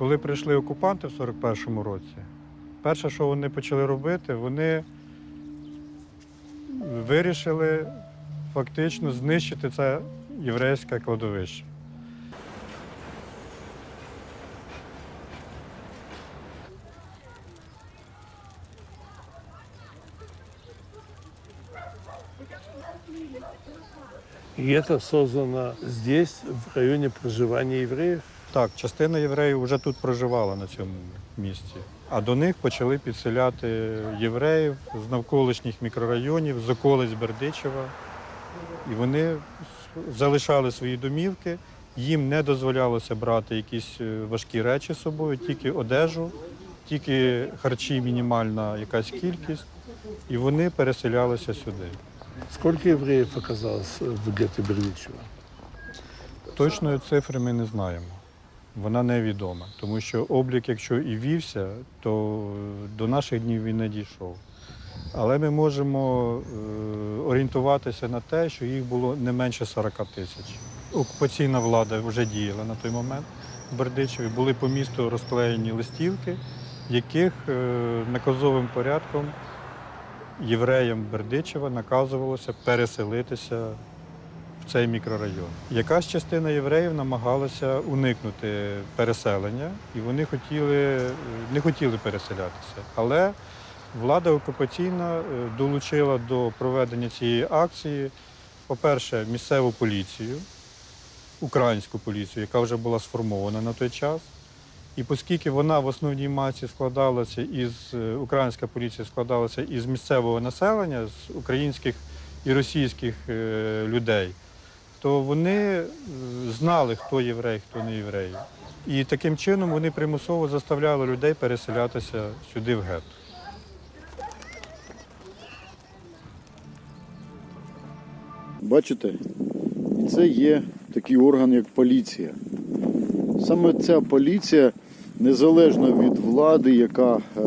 Коли прийшли окупанти в 41-му році, перше, що вони почали робити, вони вирішили фактично знищити це єврейське кладовище. И это создано здесь, в районе проживания евреев. Так, частина євреїв вже тут проживала на цьому місці. А до них почали підселяти євреїв з навколишніх мікрорайонів, з околиць Бердичева. І вони залишали свої домівки, їм не дозволялося брати якісь е, важкі речі з собою, тільки одежу, тільки харчі, мінімальна якась кількість. І вони переселялися сюди. Сколько евреев оказалось в гетто Бердичева? Точної цифри ми не знаємо. Вона невідома, тому що облік, якщо і вівся, то до наших днів він не дійшов. Але ми можемо е, орієнтуватися на те, що їх було не менше 40 тисяч. Окупаційна влада вже діяла на той момент в Бердичеві. Були по місту розклеєні листівки, яких е, наказовим порядком євреям Бердичева наказувалося переселитися в цей мікрорайон. Якась частина євреїв намагалася уникнути переселення, і вони хотіли, не хотіли переселятися. Але влада окупаційна е, долучила до проведення цієї акції, по-перше, місцеву поліцію, українську поліцію, яка вже була сформована на той час. І оскільки вона в основній масі складалася із е, українська поліція складалася із місцевого населення, з українських і російських е, людей, то вони е, знали, хто єврей, хто не єврей. І таким чином вони примусово заставляли людей переселятися сюди в гетто. Бачите? І це є такий орган, як поліція. Саме ця поліція, незалежно від влади, яка е,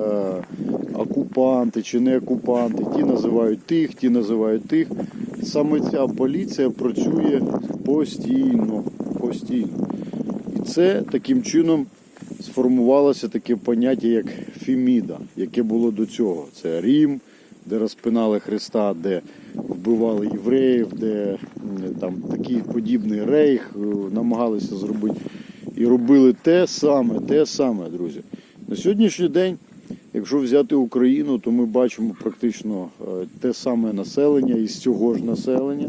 окупанти чи не окупанти, ті називають тих, ті називають тих. Саме ця поліція працює постійно. постійно. І це таким чином сформувалося таке поняття, як Феміда, яке було до цього. Це Рім, де розпинали Христа, де вбивали євреїв, де там такий подібний рейх е, намагалися зробити. І робили те саме, те саме, друзі. На сьогоднішній день, якщо взяти Україну, то ми бачимо практично е, те саме населення із цього ж населення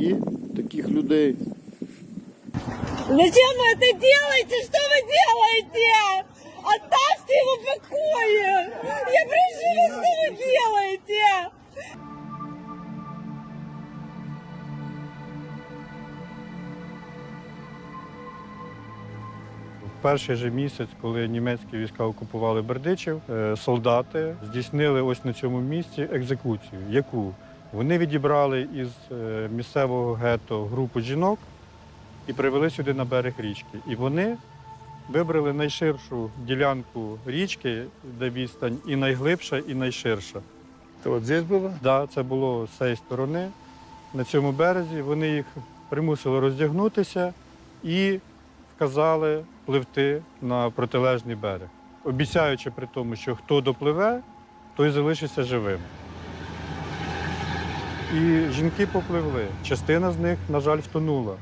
і таких людей. Зачем вы это делаете? Что вы делаете? Оставьте его в покое! Я прошу вас, что вы делаете? Перший же місяць, коли німецькі війська окупували Бердичів, е, солдати здійснили ось на цьому місці екзекуцію, яку вони відібрали із е, місцевого гетто групу жінок і привели сюди на берег річки. І вони вибрали найширшу ділянку річки, де відстань і найглибша, і найширша. Это вот здесь было? Да, це було з цієї сторони. На цьому березі вони їх примусили роздягнутися і вказали пливти на протилежний берег, обіцяючи при тому, що хто допливе, той залишиться живим. І жінки попливли. Частина з них, на жаль, втонула,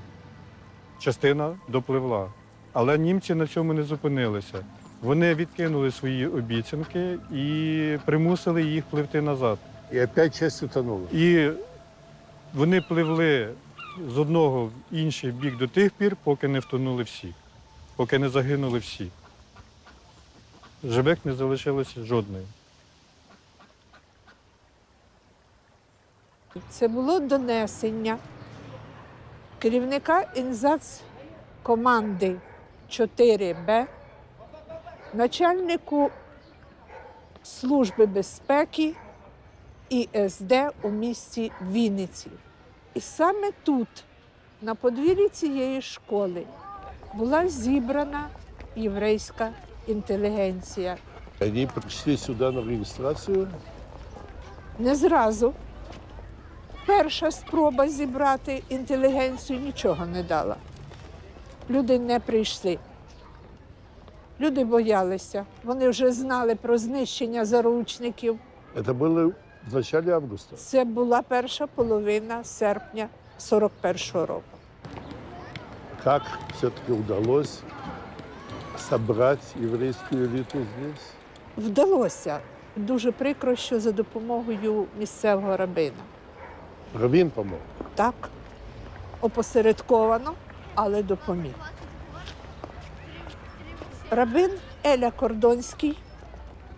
частина допливла. Але німці на цьому не зупинилися. Вони відкинули свої обіцянки і примусили їх пливти назад. И опять часть утонула. І вони пливли з одного в інший бік до тих пір, поки не втонули всі, поки не загинули всі. Живих не залишилося жодної. Це було донесення керівника інзац команди 4Б, начальнику Служби безпеки ІСД у місті Вінниці. І саме тут, на подвір'ї цієї школи, була зібрана єврейська інтелігенція. Они пришли сюда на регистрацию. Не зразу. Перша спроба зібрати інтелігенцію нічого не дала. Люди не прийшли. Люди боялися. Вони вже знали про знищення заручників. Это было в начале августа. Це була перша половина серпня 41-го року. Как все-таки удалось собрать еврейскую элиту здесь? Вдалося. Дуже прикро, що за допомогою місцевого рабина. Равин помог. Так, опосередковано, але допоміг. Рабин Еля Кордонський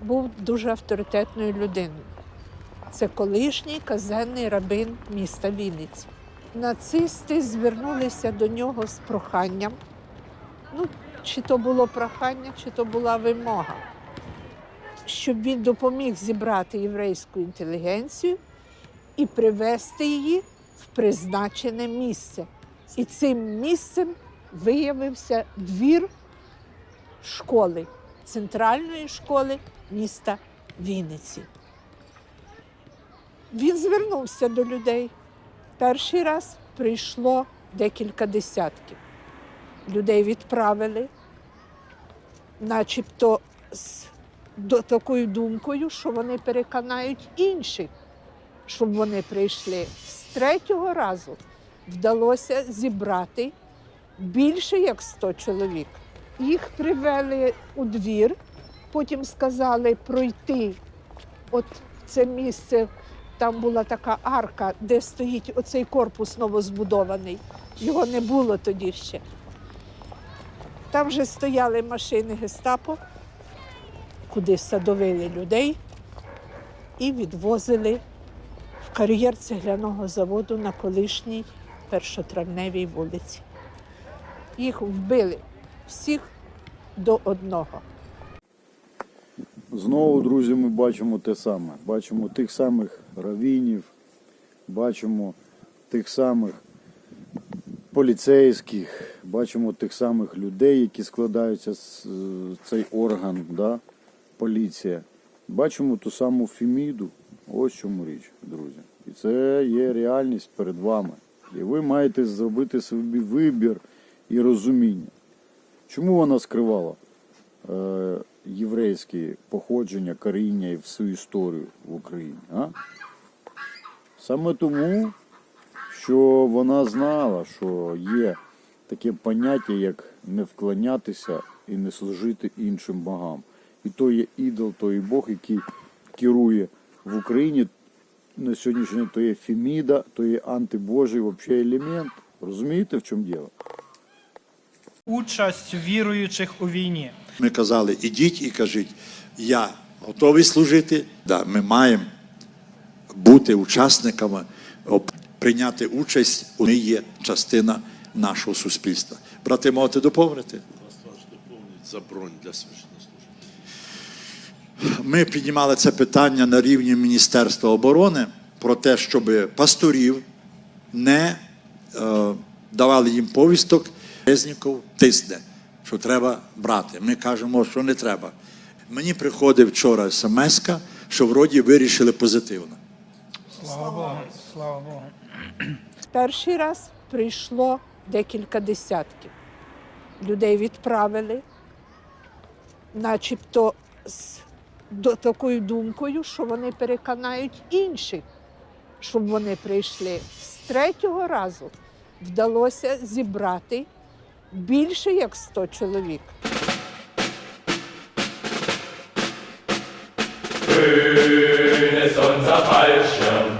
був дуже авторитетною людиною. Це колишній казенний рабин міста Вінниці. Нацисти звернулися до нього з проханням. Ну, чи то було прохання, чи то була вимога, щоб він допоміг зібрати єврейську інтелігенцію і привести її в призначене місце. І цим місцем виявився двір школи, центральної школи міста Вінниці. Він звернувся до людей. Перший раз прийшло декілька десятків. Людей відправили, начебто з до такою думкою, що вони переконають інших щоб вони прийшли. З третього разу вдалося зібрати більше як 100 чоловік. Їх привели у двір, потім сказали пройти. От це місце, там була така арка, де стоїть оцей корпус новозбудований. Його не було тоді ще. Там вже стояли машини гестапо, куди садовили людей і відвозили в кар'єр цегляного заводу на колишній першотравневій вулиці. Їх вбили всіх до одного. Знову, друзі, ми бачимо те саме. Бачимо тих самих равінів, бачимо тих самих поліцейських, бачимо тих самих людей, які складаються з е, цей орган, да? поліція. Бачимо ту саму Феміду. Ось чому річ, друзі. І це є реальність перед вами. І ви маєте зробити собі вибір і розуміння. Чому вона скривала? Єврейське походження, коріння і всю історію в Україні. А? Саме тому, що вона знала, що є таке поняття, як не вклонятися і не служити іншим богам. І то є ідол, то є Бог, який керує в Україні на сьогоднішній день, то є Феміда, то є антибожий вообще елемент. Розумієте, в чому діло? Участь віруючих у війні. Ми казали, ідіть і кажіть, я готовий служити. Да, ми маємо бути учасниками, прийняти участь. Вони є частина нашого суспільства. Брати, можете доповнити? за бронь для священнослужителів. Ми піднімали це питання на рівні Міністерства оборони про те, щоб пасторів не е, давали їм повісток, Резніков тисне, що треба брати. Ми кажемо, що не треба. Мені приходив вчора смс, що вроді вирішили позитивно. Слава Богу, слава Богу. Перший раз прийшло декілька десятків. Людей відправили, начебто з до такою думкою, що вони переконають інших, щоб вони прийшли. З третього разу вдалося зібрати більше як 100 чоловік. Unser Fallschirm, rot